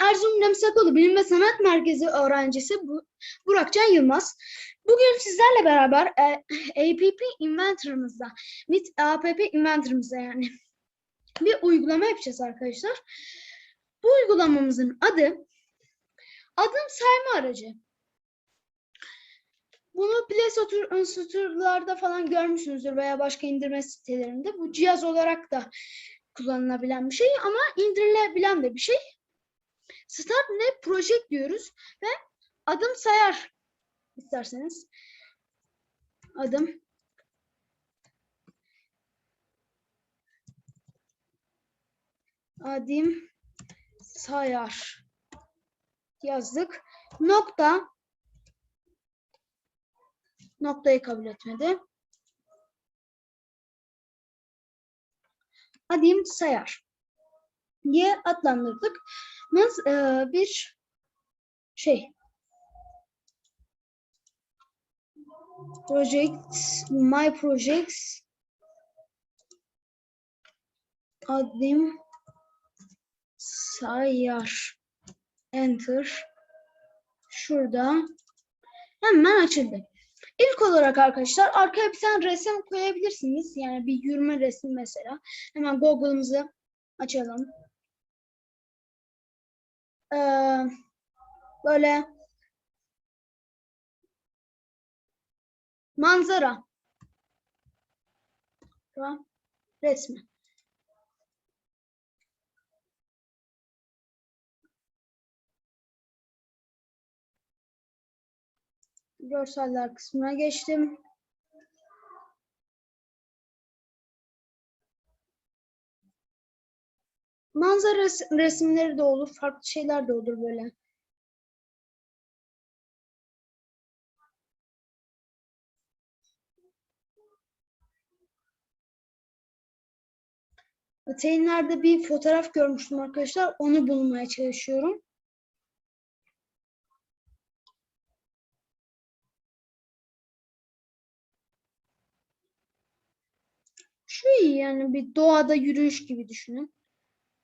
Ben Erzurum Lemsakoğlu Bilim ve Sanat Merkezi öğrencisi Bu- Burakcan Yılmaz. Bugün sizlerle beraber e, APP Inventor'ımızda, MIT APP Inventor'ımızda yani bir uygulama yapacağız arkadaşlar. Bu uygulamamızın adı adım sayma aracı. Bunu Play Store, Store'larda falan görmüşsünüzdür veya başka indirme sitelerinde. Bu cihaz olarak da kullanılabilen bir şey ama indirilebilen de bir şey. Start ne project diyoruz ve adım sayar isterseniz. Adım adım sayar yazdık. Nokta noktayı kabul etmedi. Adım sayar diye adlandırdık. Biz e, bir şey project my projects adım sayar enter şurada hemen açıldı. İlk olarak arkadaşlar arkaya bir tane resim koyabilirsiniz. Yani bir yürüme resmi mesela. Hemen Google'ımızı açalım. Ee, böyle manzara Tamam. resmi. Görseller kısmına geçtim. Manzara res- resimleri de olur, farklı şeyler de olur böyle. Öteyinlerde bir fotoğraf görmüştüm arkadaşlar. Onu bulmaya çalışıyorum. Şu iyi yani bir doğada yürüyüş gibi düşünün.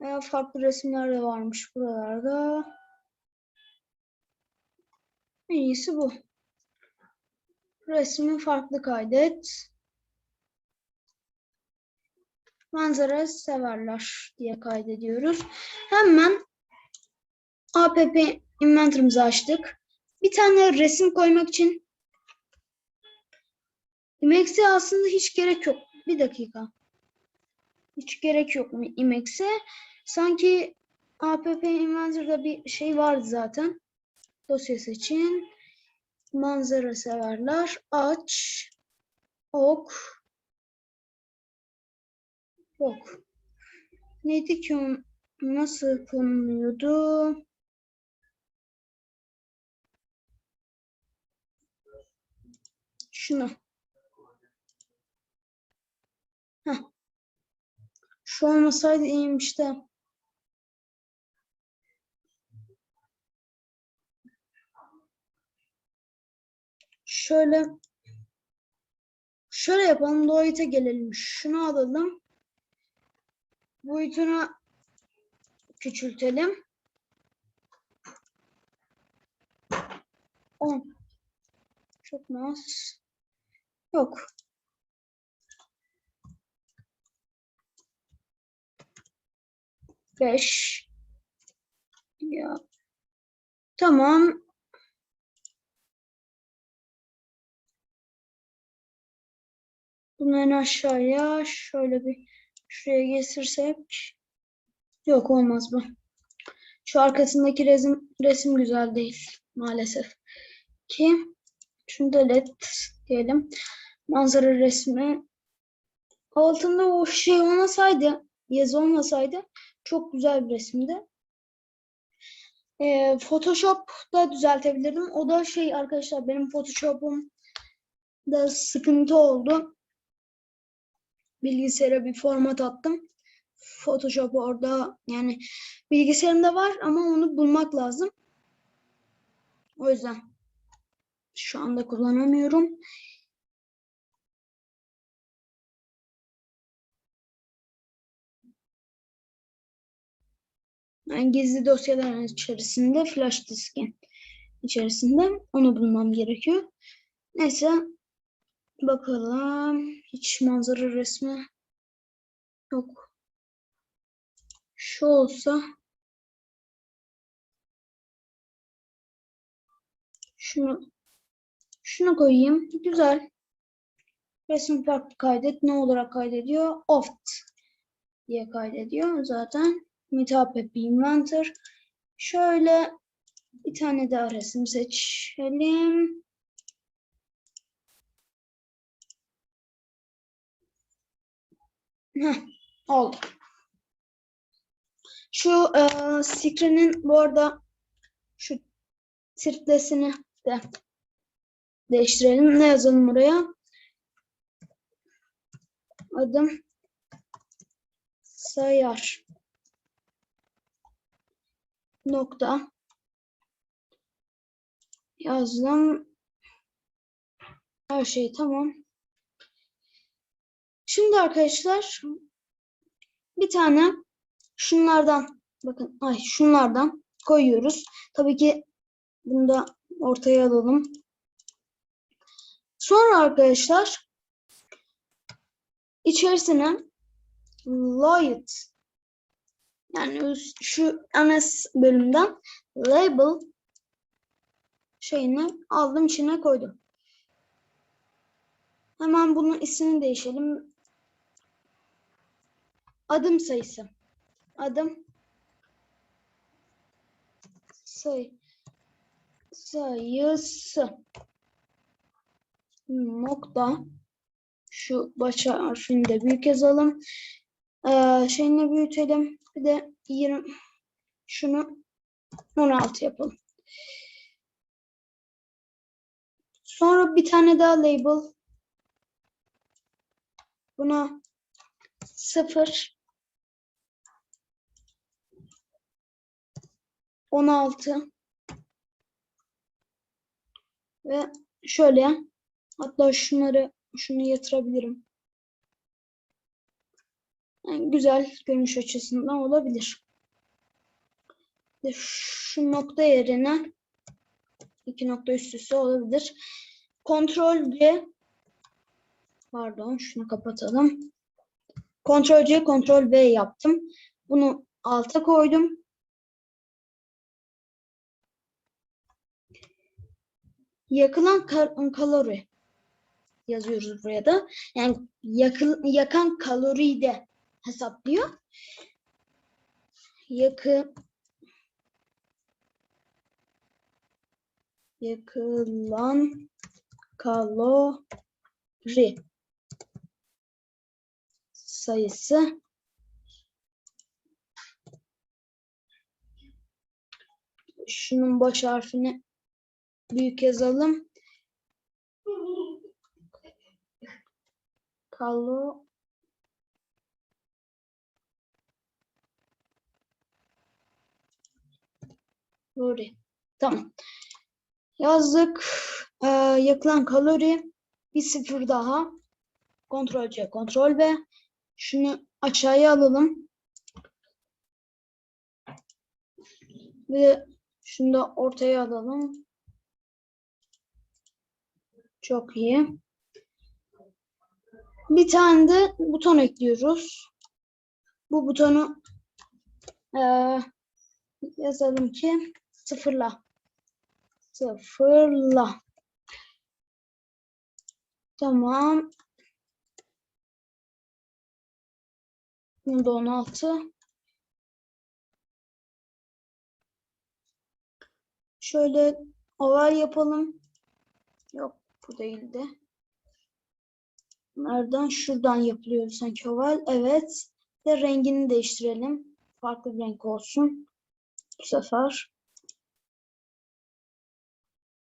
Veya farklı resimler de varmış buralarda. En iyisi bu. Resmi farklı kaydet. Manzara severler diye kaydediyoruz. Hemen app inventor'ımızı açtık. Bir tane resim koymak için Imex'e aslında hiç gerek yok. Bir dakika. Hiç gerek yok mu Imex'e? Sanki app inventor'da bir şey vardı zaten. Dosya seçin. Manzara severler. Aç. Ok. Yok. Neydi ki? Nasıl konuluyordu? Şunu. Heh. Şu olmasaydı iyiymiş de. Şöyle şöyle yapalım. Boyuta gelelim. Şunu alalım. Boyutunu küçültelim. 10. Çok az? Yok. Beş. Ya. Tamam. Bunu en aşağıya şöyle bir şuraya getirsek. Yok olmaz bu. Şu arkasındaki resim resim güzel değil maalesef. Ki şunu da led diyelim. Manzara resmi. Altında o şey olmasaydı, yazı olmasaydı çok güzel bir resimdi. Ee, Photoshop'da düzeltebilirdim. O da şey arkadaşlar benim Photoshop'um da sıkıntı oldu. Bilgisayara bir format attım. Photoshop orada yani bilgisayarımda var ama onu bulmak lazım. O yüzden şu anda kullanamıyorum. Yani gizli dosyaların içerisinde flash diskin içerisinde onu bulmam gerekiyor. Neyse bakalım hiç manzara resmi yok. Şu olsa şunu şunu koyayım. Güzel. Resim farklı kaydet. Ne olarak kaydediyor? Oft diye kaydediyor zaten. Meetup App Inventor. Şöyle bir tane daha resim seçelim. Heh, oldu. Şu e, screen'in bu arada şu tirtlesini de değiştirelim. Ne yazalım buraya? Adım sayar nokta yazdım. Her şey tamam. Şimdi arkadaşlar bir tane şunlardan bakın ay şunlardan koyuyoruz. Tabii ki bunu da ortaya alalım. Sonra arkadaşlar içerisine light yani şu NS bölümden label şeyini aldım içine koydum. Hemen bunun ismini değişelim. Adım sayısı. Adım say sayısı nokta şu baş harfini de büyük yazalım. Ee, şeyini büyütelim. Bir de 20 şunu 16 yapalım. Sonra bir tane daha label. Buna 0 16 ve şöyle hatta şunları şunu yatırabilirim. Yani güzel görünüş açısından olabilir. Şu nokta yerine iki nokta üst üste olabilir. Ctrl C pardon şunu kapatalım. Ctrl C Ctrl V yaptım. Bunu alta koydum. Yakılan kal kalori yazıyoruz buraya da. Yani yakın, yakan kaloriyi de hesaplıyor. Yakı yakılan kalori sayısı şunun baş harfini büyük yazalım. Kalo kalori. Tamam. Yazdık. Ee, yakılan kalori bir sıfır daha. Kontrol C, kontrol B. Şunu aşağıya alalım. Ve şunu da ortaya alalım. Çok iyi. Bir tane de buton ekliyoruz. Bu butonu eee, yazalım ki sıfırla. Sıfırla. Tamam. Bunu da 16. Şöyle oval yapalım. Bu değildi. Nereden? Şuradan yapılıyor sanki oval. Evet. Ve rengini değiştirelim. Farklı bir renk olsun. Bu sefer.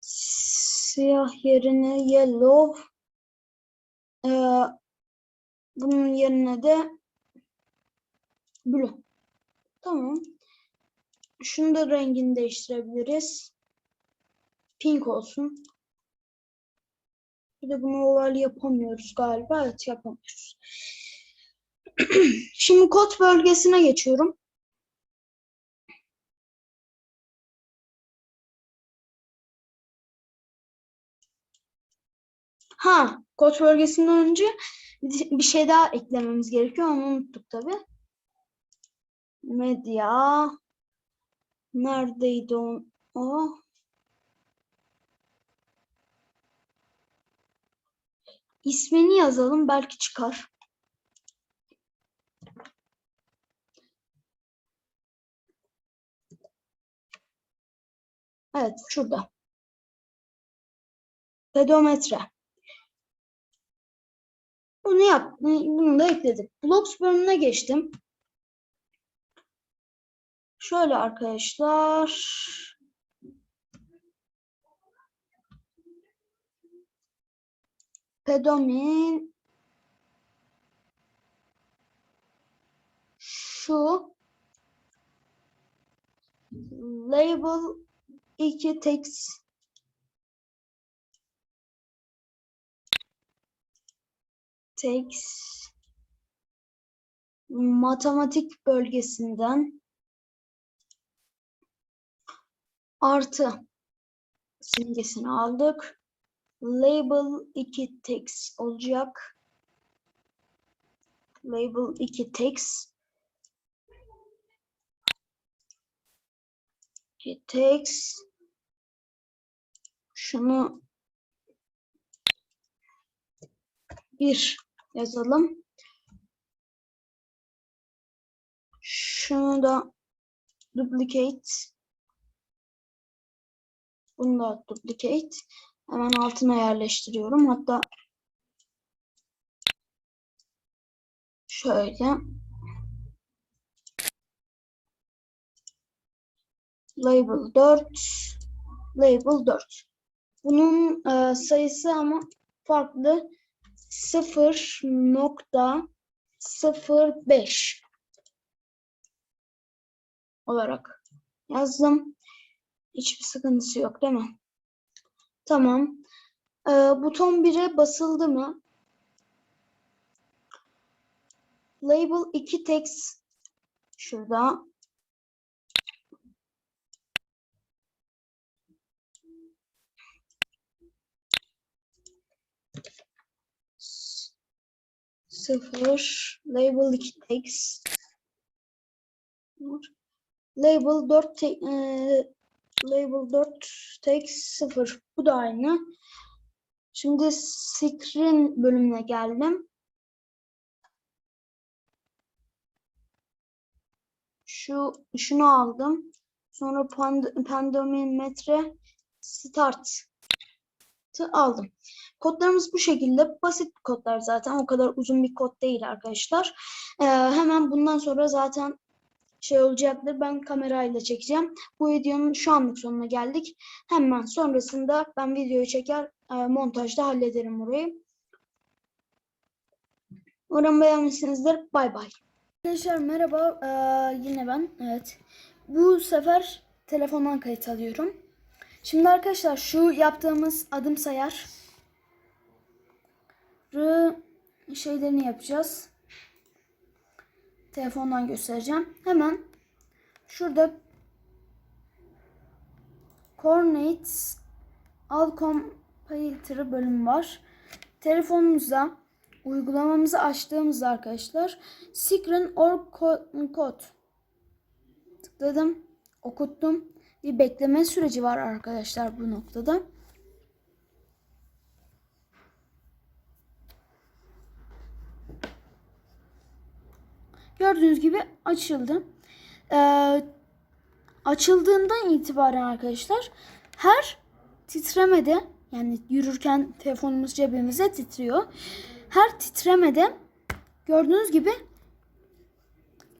Siyah yerine yellow. Ee, bunun yerine de blue. Tamam. Şunu da rengini değiştirebiliriz. Pink olsun. Bir de bunu oral yapamıyoruz galiba. Evet yapamıyoruz. Şimdi kod bölgesine geçiyorum. Ha, koç bölgesinden önce bir şey daha eklememiz gerekiyor. Onu unuttuk tabi. Medya. Neredeydi o? o. İsmini yazalım belki çıkar. Evet, şurada. Pedometre. Bunu yap, bunu da ekledik. Blocks bölümüne geçtim. Şöyle arkadaşlar. Pedomin şu label 2 text text matematik bölgesinden artı simgesini aldık. Label 2 text olacak. Label 2 text. 2 text. Şunu bir yazalım. Şunu da duplicate. Bunu da duplicate. Hemen altına yerleştiriyorum. Hatta şöyle label 4 label 4 bunun e, sayısı ama farklı 0.05 olarak yazdım. Hiçbir sıkıntısı yok değil mi? Tamam. Ee, buton 1'e basıldı mı? Label 2 text şurada. Sıfır. Label 2 text. Label 4 te e, label 4 text 0. Bu da aynı. Şimdi screen bölümüne geldim. Şu şunu aldım. Sonra pand pandomin metre start aldım. Kodlarımız bu şekilde. Basit kodlar zaten. O kadar uzun bir kod değil arkadaşlar. Ee, hemen bundan sonra zaten şey olacaktır. Ben kamerayla çekeceğim. Bu videonun şu anlık sonuna geldik. Hemen sonrasında ben videoyu çeker e, montajda hallederim burayı. Umarım beğenmişsinizdir. Bay bay. Arkadaşlar merhaba. Ee, yine ben. Evet. Bu sefer telefondan kayıt alıyorum. Şimdi arkadaşlar şu yaptığımız adım sayar şeylerini yapacağız telefondan göstereceğim. Hemen şurada Coordinates All Comparator bölümü var. Telefonumuzda uygulamamızı açtığımızda arkadaşlar Screen or Code tıkladım. Okuttum. Bir bekleme süreci var arkadaşlar bu noktada. Gördüğünüz gibi açıldı. Ee, açıldığından itibaren arkadaşlar her titremede yani yürürken telefonumuz cebimize titriyor. Her titremede gördüğünüz gibi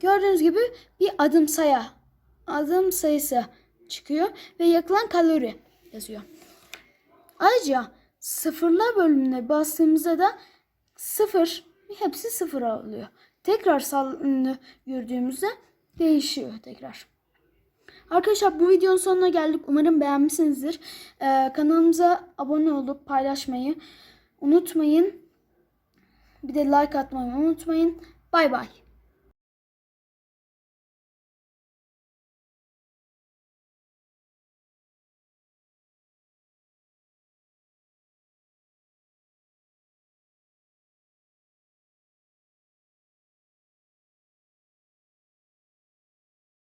gördüğünüz gibi bir adım saya adım sayısı çıkıyor ve yakılan kalori yazıyor. Ayrıca sıfırlar bölümüne bastığımızda da sıfır hepsi sıfır oluyor tekrar salını gördüğümüzde değişiyor tekrar. Arkadaşlar bu videonun sonuna geldik. Umarım beğenmişsinizdir. Ee, kanalımıza abone olup paylaşmayı unutmayın. Bir de like atmayı unutmayın. Bay bay.